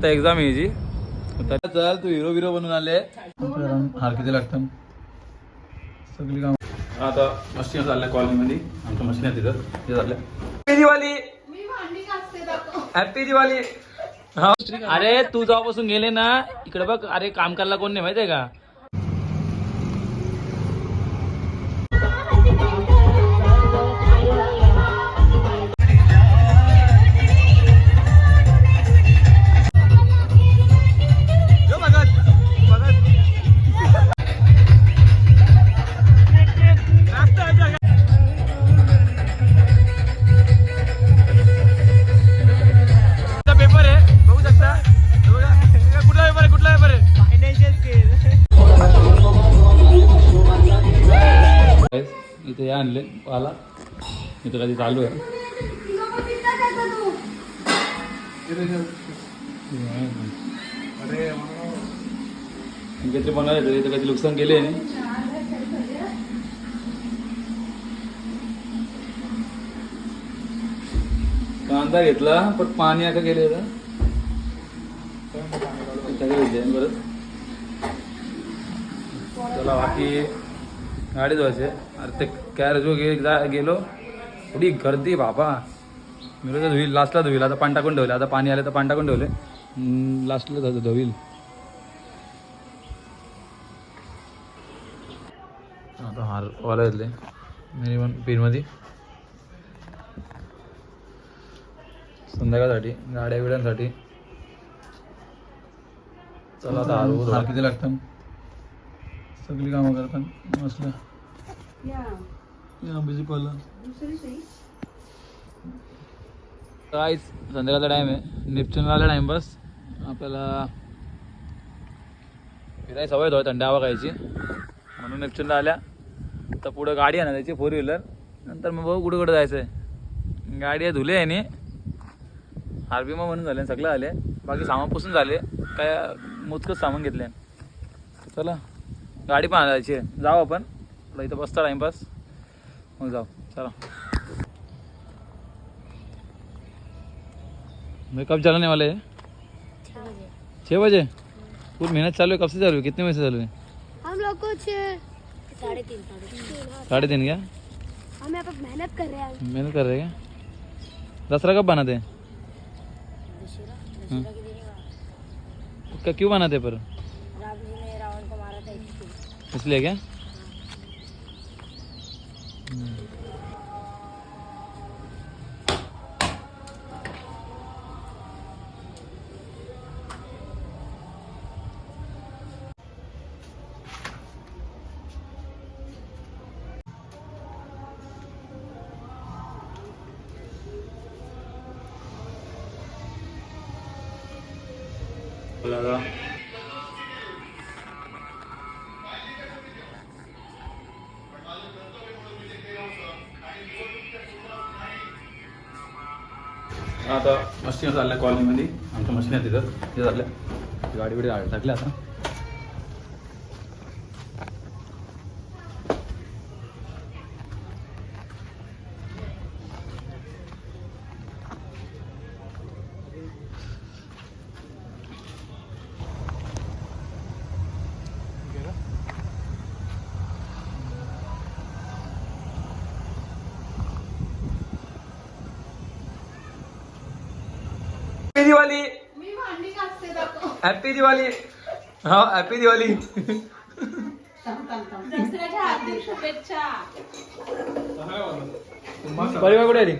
आता एक्झाम आहे जी तर चल तू हिरो बिरो बनून आले. हार किती लागतात सगळी काम. आता मशीन चालल्या कॉलेजमध्ये आमच्या मशीन आहे तिथं. ते चालल्या. हॅपी दिवाळी हॅपी दिवाळी हा. अरे तू जेव्हापासून गेले ना इकडे बघ अरे काम करायला कोण नाही माहितीये का? इथे या आणले पाला इथं कधी चालू आहे. काहीतरी बनवायचं इथं कधी नुकसान केले कांदा घेतला पण पाणी आता गेले बरं चला बाकी गाडी धुवायचे. अरे ते कॅरेज वगैरे जा- गेलो. थोडी गर्दी बाबा. मी तर धुईल लास्टला धुईल. आता पाणी टाकून ठेवले. आता पाणी आलं तर पाणी टाकून ठेवले. लास्टला धुईल. आता हार वाला येतले मी पण पिनमध्ये संध्याकाळसाठी गाड्या बिड्यांसाठी चला आता हार हार किती लागतं? सगळी कामं करतात. मस्त. आंब्याची पाला संध्याकाळचा टाईम आहे. निपचूनवाला टाईम बस. आपल्याला फिरायची सवय थोडी थंड हवा खायची. म्हणून नेपच्यूनला आल्या. तर पुढं गाडी आहे ना त्याची फोर व्हीलर नंतर मग बघू कुठे कुठे जायचं आहे गाडी आहे धुले आहे नी. आरबी मग म्हणून झाले सगळं आले. बाकी सामान पुसून झाले. काय मोजकंच सामान घेतले. चला. गाडी पण आणायची आहे. जाऊ आपण. आपला इथं बसता टाईमपास मग जाऊ. चला. मेकअप चला नहीं वाले है. छः बजे पूरी मेहनत चालू है कब से चालू है कितने बजे से चालू है हम लोग कुछ साढ़े तीन साढ़े तीन क्या हम यहाँ पर मेहनत कर रहे हैं. मेहनत कर रहे हैं क्या दसरा कब बनाते? हैं हाँ। क्या क्यों बनाते हैं पर? इसलिए इसलिए क्या बोला मशीन चालल्या कॉलनीमध्ये. आमच्या मशीन आहेत तिथं. तिथं चालल्या. गाडी बिडी टाकल्या आता हॅपी दिवाळी हॅपी दिवाळी हा हॅपी दिवाळी परिवार कुठे आली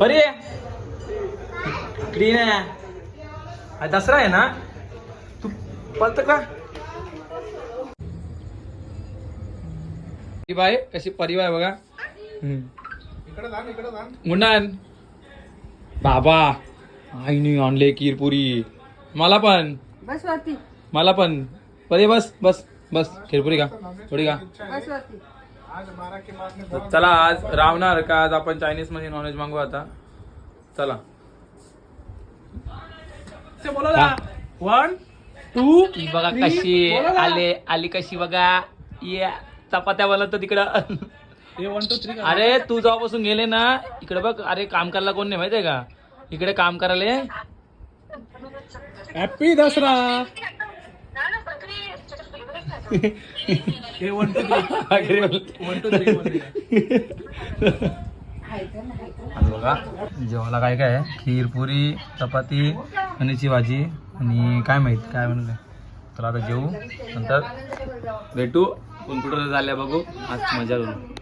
परी क्लीन आहे दसरा आहे ना? तू पळत का? बाय कशी परिवार बघा. मुंडान बाबा आईने आणले खीरपुरी मला पण. बस वरती. मला पण. पदे बस बस बस. खीरपुरी का थोडी का बस वरती. तर चला आज रावणार का? आज आपण चायनीजमध्ये नॉनव्हेज मागू आता. चला. वन टू बघा कशी आले आली कशी बघा. ये चपात्या बनवतो तिकडं. अरे तू जेव्हापासून गेले ना इकडे बघ अरे काम करायला कोण नाही माहितीये का? इकडे काम करायला. हॅपी दसरा. बघा जेवायला काय काय खीर पुरी चपाती पनीरची भाजी. आणि काय माहीत काय म्हणलं तर आता जेवू. नंतर भेटू. कोण कुठं झाल्या बघू. आज मजा करू.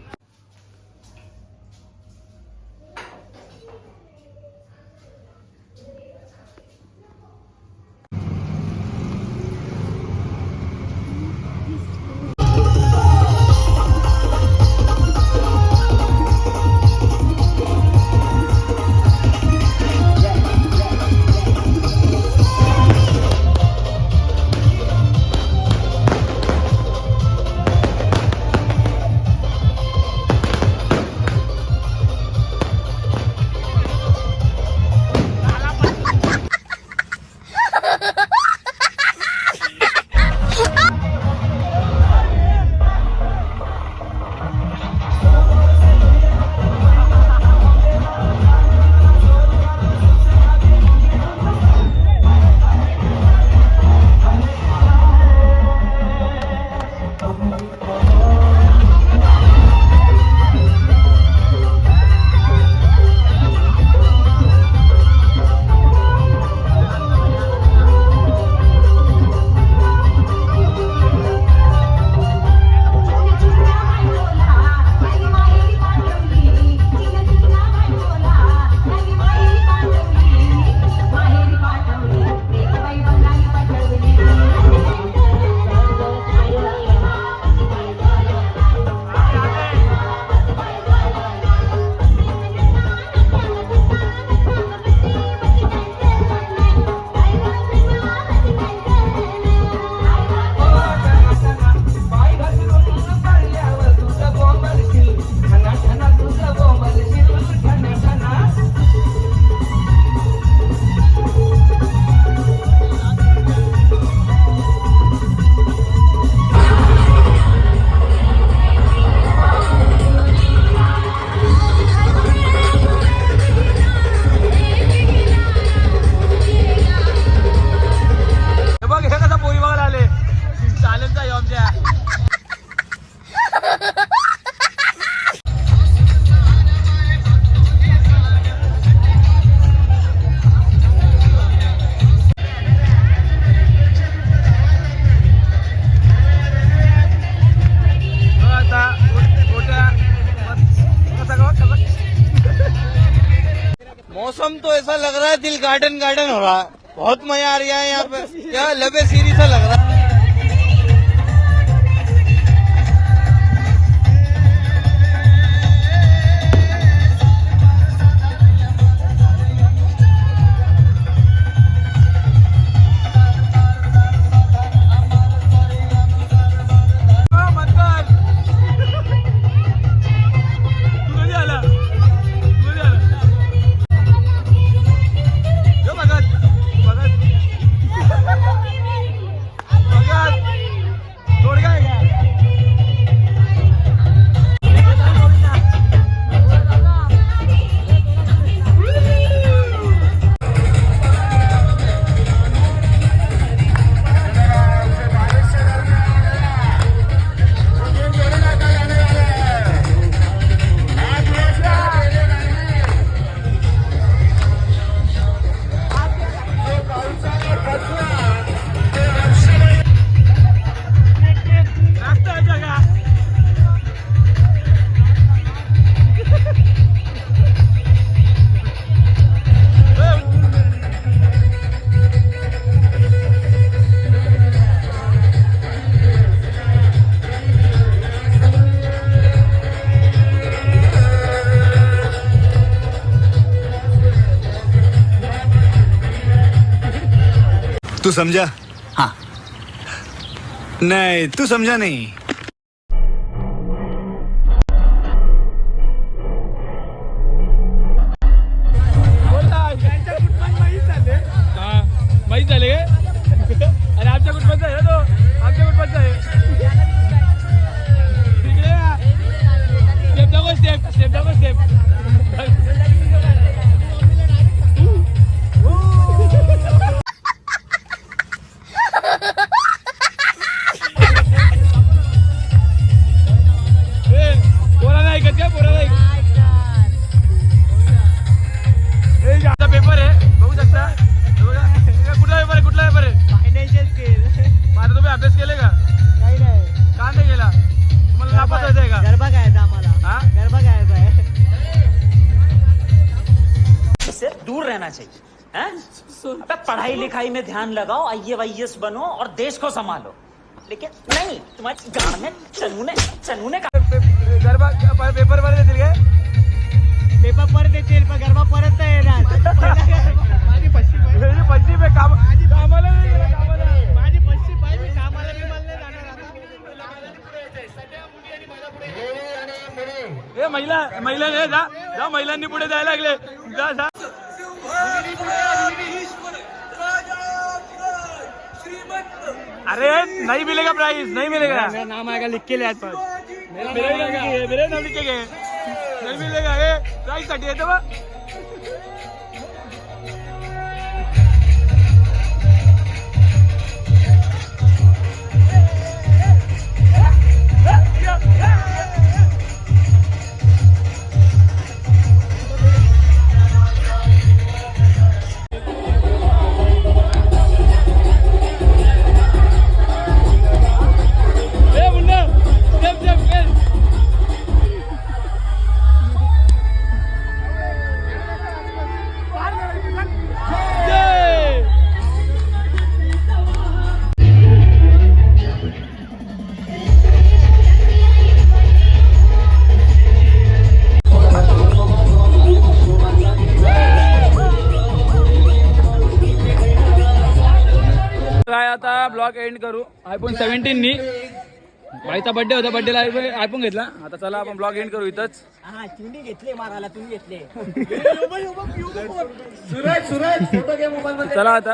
Oh, oh. मौसम तो ऐसा लग रहा है दिल गार्डन गार्डन हो रहा है। बहुत मजा आ रहा है यहाँ पे। क्या लबे सीरी सा लग रहा है। तू समझा. हाँ. नहीं तू समझा नहीं. रहना चाहिए? अबे पढ़ाई लिखाई में ध्यान लगाओ आई वाई बनो और देश को संभालो। लेकिन नहीं तुम्हारी गाड़ में चनूने चनूने का गरबा पेपर वर देतील काय पेपर परत येतील पण गरबा परत नाही येणार माझी पश्चिम आहे काम कामाला नाही गेला, कामाला. ए महिला महिला नाही जा जा महिलांनी पुढे जायला लागले. जा जा. अरे नहीं मिलेगा प्राइस नहीं मिलेगा मेरा नाम आएगा लिख के ले आज मेरा मेरा नाम लिख के मेरा नाम लिख के गए नहीं मिलेगा प्राइस साठी येतं आता ब्लॉग एंड करू. आयफोन सेव्हन्टीन नी. भाईचा बर्थडे होता बर्थडेला आयफोन घेतला. आता चला आपण ब्लॉग एंड करू इथंच. हा तुम्ही घेतले मारायला तुम्ही घेतले. चला आता.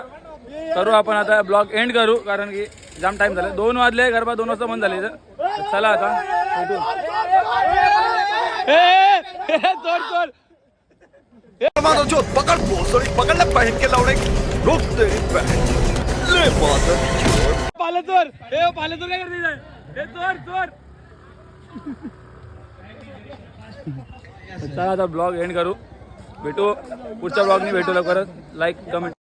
करू आपण आता ब्लॉग एंड करू कारण की जाम टाइम झाला. दोन वाजले गरबा दोन वाजता बंद झाले चला आता. चोर चोर पकड़ पकड़ पहन के लौड़े. रोक पाला पाले चोर ए पाले चोर काय करते इथं? ए चोर चोर. चला आता ब्लॉग एंड करू. भेटू. पुढच्या ब्लॉगनी भेटू लवकरच. Like comment